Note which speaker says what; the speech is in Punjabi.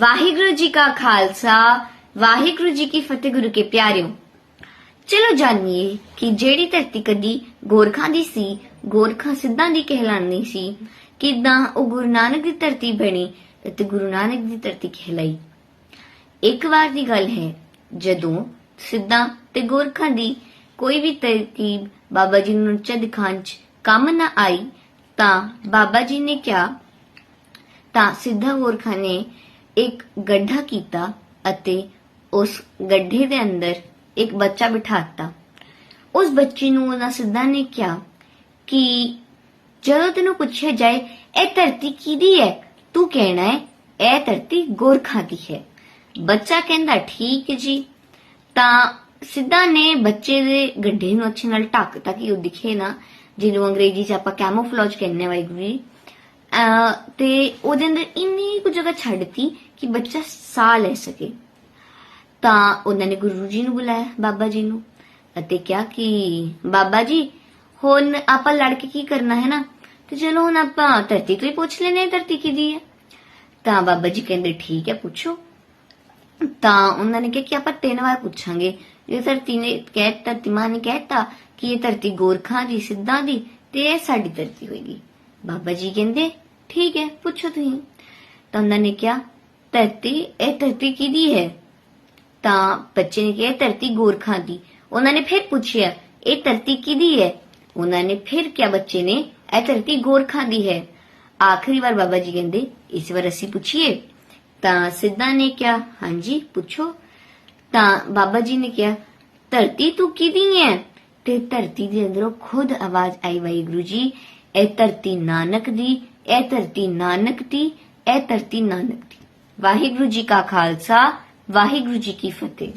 Speaker 1: ਵਾਹਿਗੁਰੂ ਜੀ ਕਾ ਖਾਲਸਾ, ਵਾਹਿਗੁਰੂ ਜੀ ਕੀ ਫਤਿਹ, ਗੁਰੂ ਕੇ ਪਿਆਰਿਓ। ਚਲੋ ਜਾਣੀਏ ਕਿ ਜਿਹੜੀ ਧਰਤੀ ਕਦੀ ਗੋਰਖਾਂ ਦੀ ਸੀ, ਗੋਰਖਾਂ ਸਿੱਧਾਂ ਦੀ ਕਹਿਲਾਉਂਦੀ ਸੀ, ਕਿਦਾਂ ਉਹ ਗੁਰੂ ਨਾਨਕ ਦੀ ਧਰਤੀ ਬਣੀ ਅਤੇ ਗੁਰੂ ਨਾਨਕ ਦੀ ਧਰਤੀ ਕਹਿਲਾਈ। ਇੱਕ ਵਾਰ ਦੀ ਗੱਲ ਹੈ, ਜਦੋਂ ਸਿੱਧਾਂ ਤੇ ਗੋਰਖਾਂ ਦੀ ਕੋਈ ਵੀ ਤਰਕੀਬ ਬਾਬਾ ਜੀ ਨੂੰ ਉੱਚਾ ਦਿਖਾਉਣ 'ਚ ਕੰਮ ਨਾ ਆਈ, ਤਾਂ ਬਾਬਾ ਜੀ ਨੇ ਕਿਹਾ, ਤਾਂ ਸਿੱਧਾ ਗੋਰਖਾਂ ਨੇ ਇੱਕ ਗੱਢਾ ਕੀਤਾ ਅਤੇ ਉਸ ਗੱਢੇ ਦੇ ਅੰਦਰ ਇੱਕ ਬੱਚਾ ਬਿਠਾਤਾ। ਉਸ ਬੱਚੇ ਨੂੰ ਉਹਨਾਂ ਸਿੱਧਾ ਨੇ ਕਿਹਾ ਕਿ ਜਦੋਂ ਤੈਨੂੰ ਪੁੱਛਿਆ ਜਾਏ, ਇਹ ਧਰਤੀ ਕਿਹਦੀ ਹੈ? ਤੂੰ ਕਹਿਣਾ ਹੈ, ਇਹ ਧਰਤੀ ਗੋਰਖਾ ਦੀ ਹੈ। ਬੱਚਾ ਕਹਿੰਦਾ, ਠੀਕ ਜੀ। ਤਾਂ ਸਿੱਧਾ ਨੇ ਬੱਚੇ ਦੇ ਗੱਡੇ ਨੂੰ ਅੱਛੇ ਨਾਲ ਢੱਕਤਾ ਕਿ ਉਹ ਦਿਖੇ ਨਾ, ਜਿਹਨੂੰ ਅੰਗਰੇਜ਼ੀ ਚ ਆਪਾਂ ਕੈਮੋਫਲੇਜ ਕਹਿੰਦੇ ਹਾਂ ਵਾਹਿਗੁਰੂ ਜੀ। ਤੇ ਉਹਦੇ ਅੰਦਰ ਇੰਨੀ ਕੁ ਜਗ੍ਹਾ ਛੱਡਤੀ ਕਿ ਬੱਚਾ ਸਾਹ ਲੈ ਸਕੇ। ਤਾਂ ਉਹਨਾਂ ਨੇ ਗੁਰੂ ਜੀ ਨੂੰ ਬੁਲਾਇਆ, ਬਾਬਾ ਜੀ ਨੂੰ ਅਤੇ ਕਿਹਾ ਕਿ, ਬਾਬਾ ਜੀ, ਹੁਣ ਆਪਾਂ ਲੜ ਕੇ ਕੀ ਕਰਨਾ, ਹੈ ਨਾ? ਤੇ ਚਲੋ ਹੁਣ ਆਪਾਂ ਧਰਤੀ ਤੋਂ ਹੀ ਪੁੱਛ ਲੈਨੇ ਧਰਤੀ ਕਿਹਦੀ ਹੈ। ਤਾਂ ਬਾਬਾ ਜੀ ਕਹਿੰਦੇ, ਠੀਕ ਹੈ, ਪੁੱਛੋ। ਤਾਂ ਉਹਨਾਂ ਨੇ ਕਿਹਾ ਕਿ ਆਪਾਂ ਤਿੰਨ ਵਾਰ ਪੁੱਛਾਂਗੇ। ਜੇ ਧਰਤੀ ਨੇ ਕਹਿਤਾ ਧਰਤੀ ਨੇ ਕਹਿਤਾ ਕਿ ਇਹ ਧਰਤੀ ਗੋਰਖਾਂ ਦੀ, ਸਿੱਧਾਂ ਦੀ ਤੇ ਇਹ ਸਾਡੀ ਧਰਤੀ ਹੋਏਗੀ। ਬਾਬਾ ਜੀ ਕਹਿੰਦੇ ਠੀਕ ਹੈ ਪੁੱਛੋ ਤੁਸੀਂ ਤਾਂ ਉਹਨਾਂ ਨੇ ਕਿਹਾ ਧਰਤੀ ਇਹ ਧਰਤੀ ਕਿਹਦੀ ਹੈ ਤਾਂ ਬੱਚੇ ਨੇ ਕਿਹਾ ਧਰਤੀ ਗੋਰਖਾਂ ਦੀ ਉਹਨਾਂ ਨੇ ਫਿਰ ਪੁੱਛਿਆ ਇਹ ਧਰਤੀ ਕਿਹਦੀ ਹੈ ਉਹਨਾਂ ਨੇ ਫਿਰ ਕਿਹਾ ਬੱਚੇ ਨੇ ਇਹ ਧਰਤੀ ਗੋਰਖਾਂ ਦੀ ਹੈ ਆਖਰੀ ਵਾਰ ਬਾਬਾ ਜੀ ਕਹਿੰਦੇ ਇਸ ਵਾਰ ਅਸੀਂ ਪੁੱਛੀਏ ਤਾਂ ਸਿੱਧਾ ਨੇ ਕਿਹਾ ਹਾਂਜੀ ਪੁੱਛੋ ਤਾਂ ਬਾਬਾ ਜੀ ਨੇ ਕਿਹਾ ਧਰਤੀ ਤੂੰ ਕਿਹਦੀ ਹੈ ਤੇ ਧਰਤੀ ਦੇ ਅੰਦਰੋਂ ਖੁਦ ਆਵਾਜ਼ ਆਈ ਵਾਹਿਗੁਰੂ ਜੀ ਇਹ ਧਰਤੀ ਨਾਨਕ ਦੀ ਇਹ ਧਰਤੀ ਨਾਨਕ ਦੀ, ਇਹ ਧਰਤੀ ਨਾਨਕ ਦੀ। ਵਾਹਿਗੁਰੂ ਜੀ ਕਾ ਖਾਲਸਾ, ਵਾਹਿਗੁਰੂ ਜੀ ਕੀ ਫਤਿਹ।